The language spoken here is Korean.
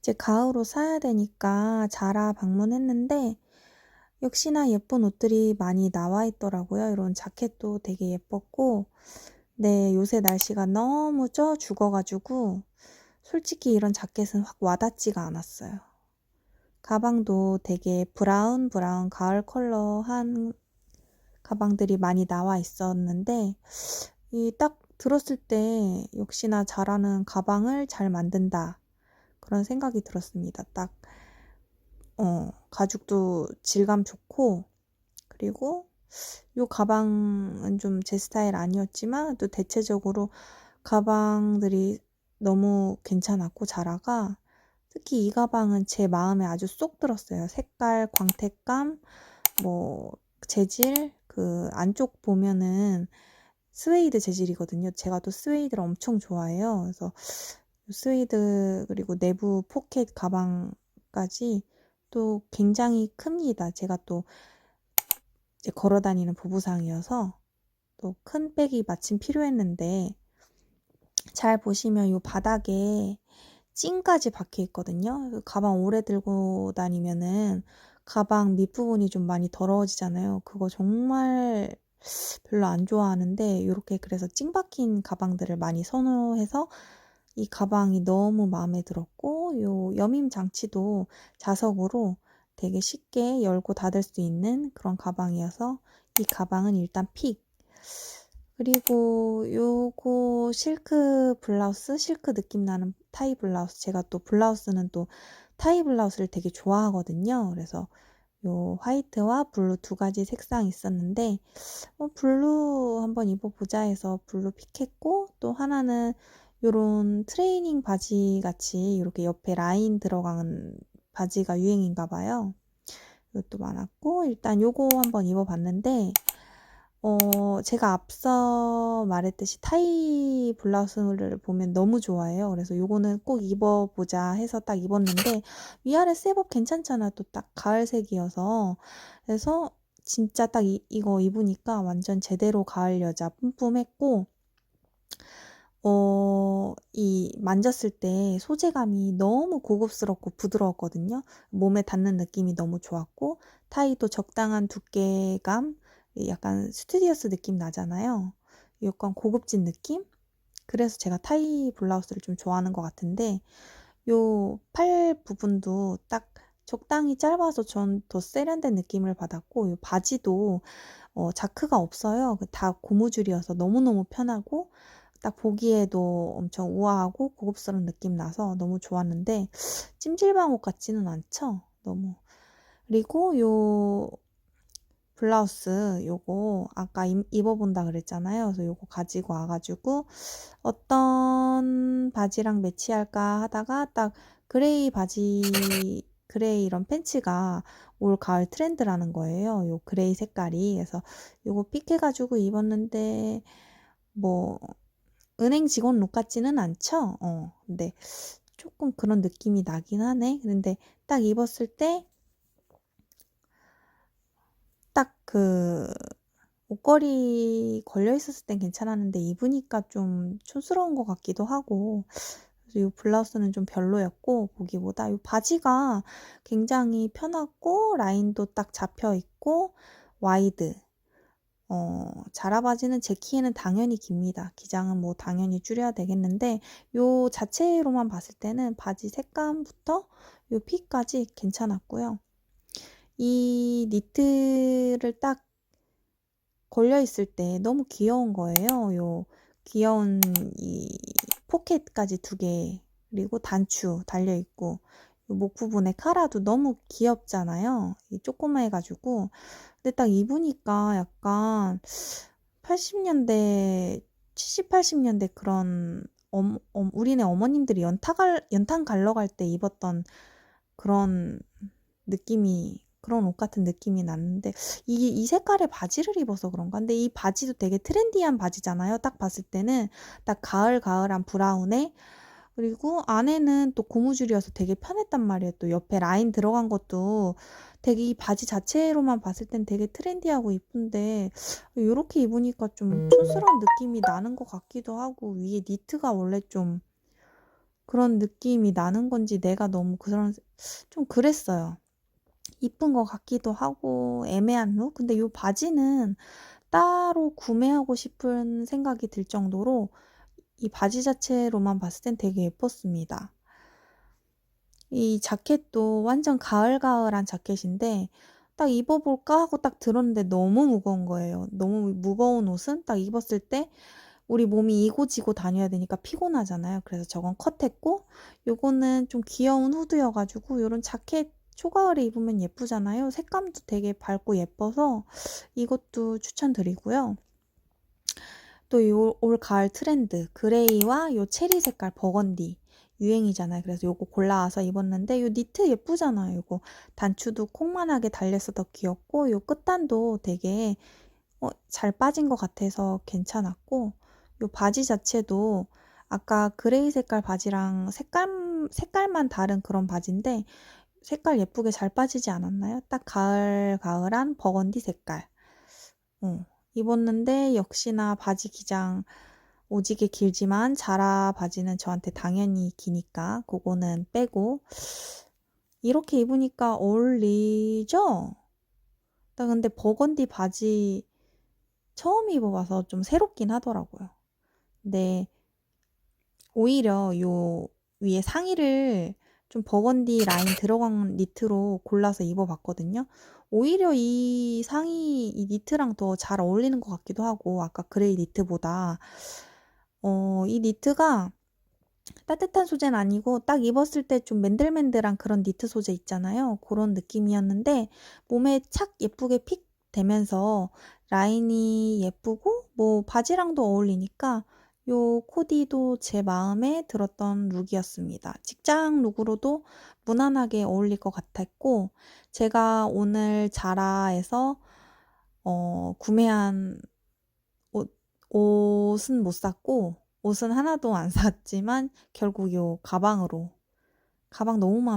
이제 가을옷 사야 되니까 자라 방문했는데 역시나 예쁜 옷들이 많이 나와 있더라고요. 이런 자켓도 되게 예뻤고 네, 요새 날씨가 너무 쪄 죽어가지고 솔직히 이런 자켓은 확 와닿지가 않았어요. 가방도 되게 브라운 브라운 가을 컬러 한 가방들이 많이 나와 있었는데 이 딱 들었을 때 역시나 잘하는 가방을 잘 만든다 그런 생각이 들었습니다. 딱 어, 가죽도 질감 좋고 그리고 요 가방은 좀 제 스타일 아니었지만 또 대체적으로 가방들이 너무 괜찮았고 자라가 특히 이 가방은 제 마음에 아주 쏙 들었어요. 색깔, 광택감, 뭐 재질 그 안쪽 보면은 스웨이드 재질이거든요. 제가 또 스웨이드를 엄청 좋아해요. 그래서 스웨이드 그리고 내부 포켓 가방까지 또 굉장히 큽니다. 제가 또 걸어 다니는 보부상이어서 또 큰 백이 마침 필요했는데 잘 보시면 이 바닥에 찐까지 박혀 있거든요. 그 가방 오래 들고 다니면은 가방 밑부분이 좀 많이 더러워지잖아요. 그거 정말 별로 안 좋아하는데 이렇게 그래서 찡 박힌 가방들을 많이 선호해서 이 가방이 너무 마음에 들었고 요 여밈 장치도 자석으로 되게 쉽게 열고 닫을 수 있는 그런 가방이어서 이 가방은 일단 픽. 그리고 요거 실크 블라우스, 실크 느낌 나는 타이 블라우스. 제가 또 블라우스는 또 타이 블라우스를 되게 좋아하거든요. 그래서 요 화이트와 블루 두 가지 색상이 있었는데 어, 블루 한번 입어보자 해서 블루 픽했고 또 하나는 요런 트레이닝 바지 같이 이렇게 옆에 라인 들어간 바지가 유행인가 봐요. 이것도 많았고 일단 요거 한번 입어봤는데 어 제가 앞서 말했듯이 타이 블라우스를 보면 너무 좋아해요. 그래서 요거는 꼭 입어보자 해서 딱 입었는데 위아래 셋업 괜찮잖아. 또 딱 가을색이어서 그래서 진짜 딱 이, 이거 입으니까 완전 제대로 가을 여자 뿜뿜했고 어, 이 만졌을 때 소재감이 너무 고급스럽고 부드러웠거든요. 몸에 닿는 느낌이 너무 좋았고, 타이도 적당한 두께감, 약간 스튜디오스 느낌 나잖아요. 약간 고급진 느낌? 그래서 제가 타이 블라우스를 좀 좋아하는 것 같은데, 요 팔 부분도 딱 적당히 짧아서 전 더 세련된 느낌을 받았고, 요 바지도 어, 자크가 없어요. 그다 고무줄이어서 너무너무 편하고, 딱 보기에도 엄청 우아하고 고급스러운 느낌 나서 너무 좋았는데 찜질방 옷 같지는 않죠? 너무 그리고 요 블라우스 요거 아까 입어본다 그랬잖아요. 그래서 요거 가지고 와가지고 어떤 바지랑 매치할까 하다가 딱 그레이 바지 그레이 이런 팬츠가 올 가을 트렌드라는 거예요. 요 그레이 색깔이 그래서 요거 픽해가지고 입었는데 뭐 은행 직원 룩 같지는 않죠? 어, 근데 조금 그런 느낌이 나긴 하네. 근데 딱 입었을 때, 딱 그, 옷걸이 걸려 있었을 땐 괜찮았는데 입으니까 좀 촌스러운 것 같기도 하고 이 블라우스는 좀 별로였고 보기보다 이 바지가 굉장히 편하고 라인도 딱 잡혀 있고 와이드 어, 자라 바지는 제 키에는 당연히 깁니다. 기장은 뭐 당연히 줄여야 되겠는데 요 자체로만 봤을 때는 바지 색감부터 요 핏까지 괜찮았고요. 이 니트를 딱 걸려 있을 때 너무 귀여운 거예요. 요 귀여운 이 포켓까지 두 개, 그리고 단추 달려 있고 목 부분에 카라도 너무 귀엽잖아요. 이 조그마해가지고 근데 딱 입으니까 약간 80년대, 70, 80년대 그런 엄, 엄, 우리네 어머님들이 연탄갈, 연탄 갈러 갈 때 입었던 그런 느낌이 그런 옷 같은 느낌이 났는데 이, 이 색깔의 바지를 입어서 그런가? 근데 이 바지도 되게 트렌디한 바지잖아요. 딱 봤을 때는 딱 가을 가을한 브라운에 그리고 안에는 또 고무줄이어서 되게 편했단 말이에요. 또 옆에 라인 들어간 것도 되게 이 바지 자체로만 봤을 땐 되게 트렌디하고 이쁜데 이렇게 입으니까 좀 촌스러운 느낌이 나는 것 같기도 하고 위에 니트가 원래 좀 그런 느낌이 나는 건지 내가 너무 그런 좀 그랬어요. 이쁜 것 같기도 하고 애매한 룩? 근데 이 바지는 따로 구매하고 싶은 생각이 들 정도로 이 바지 자체로만 봤을 땐 되게 예뻤습니다. 이 자켓도 완전 가을가을한 자켓인데 딱 입어볼까 하고 딱 들었는데 너무 무거운 거예요. 너무 무거운 옷은 딱 입었을 때 우리 몸이 이고지고 다녀야 되니까 피곤하잖아요. 그래서 저건 컷했고 요거는 좀 귀여운 후드여가지고 요런 자켓 초가을에 입으면 예쁘잖아요. 색감도 되게 밝고 예뻐서 이것도 추천드리고요. 또 올 가을 트렌드 그레이와 요 체리 색깔 버건디 유행이잖아요. 그래서 요거 골라와서 입었는데 요 니트 예쁘잖아요. 요거 단추도 콩만하게 달려서 더 귀엽고 요 끝단도 되게 어, 잘 빠진 것 같아서 괜찮았고 요 바지 자체도 아까 그레이 색깔 바지랑 색깔 색깔만 다른 그런 바지인데 색깔 예쁘게 잘 빠지지 않았나요? 딱 가을 가을한 버건디 색깔. 어, 입었는데 역시나 바지 기장 오지게 길지만 자라 바지는 저한테 당연히 기니까 그거는 빼고 이렇게 입으니까 어울리죠? 나 근데 버건디 바지 처음 입어봐서 좀 새롭긴 하더라고요. 근데 오히려 요 위에 상의를 좀 버건디 라인 들어간 니트로 골라서 입어봤거든요. 오히려 이 상의 이 니트랑 더 잘 어울리는 것 같기도 하고 아까 그레이 니트보다 어, 이 니트가 따뜻한 소재는 아니고 딱 입었을 때 좀 맨들맨들한 그런 니트 소재 있잖아요. 그런 느낌이었는데 몸에 착 예쁘게 픽 되면서 라인이 예쁘고 뭐 바지랑도 어울리니까 요 코디도 제 마음에 들었던 룩이었습니다. 직장 룩으로도 무난하게 어울릴 것 같았고 제가 오늘 자라에서 어, 구매한 옷, 옷은 못 샀고 옷은 하나도 안 샀지만 결국 요 가방으로 가방 너무 마음에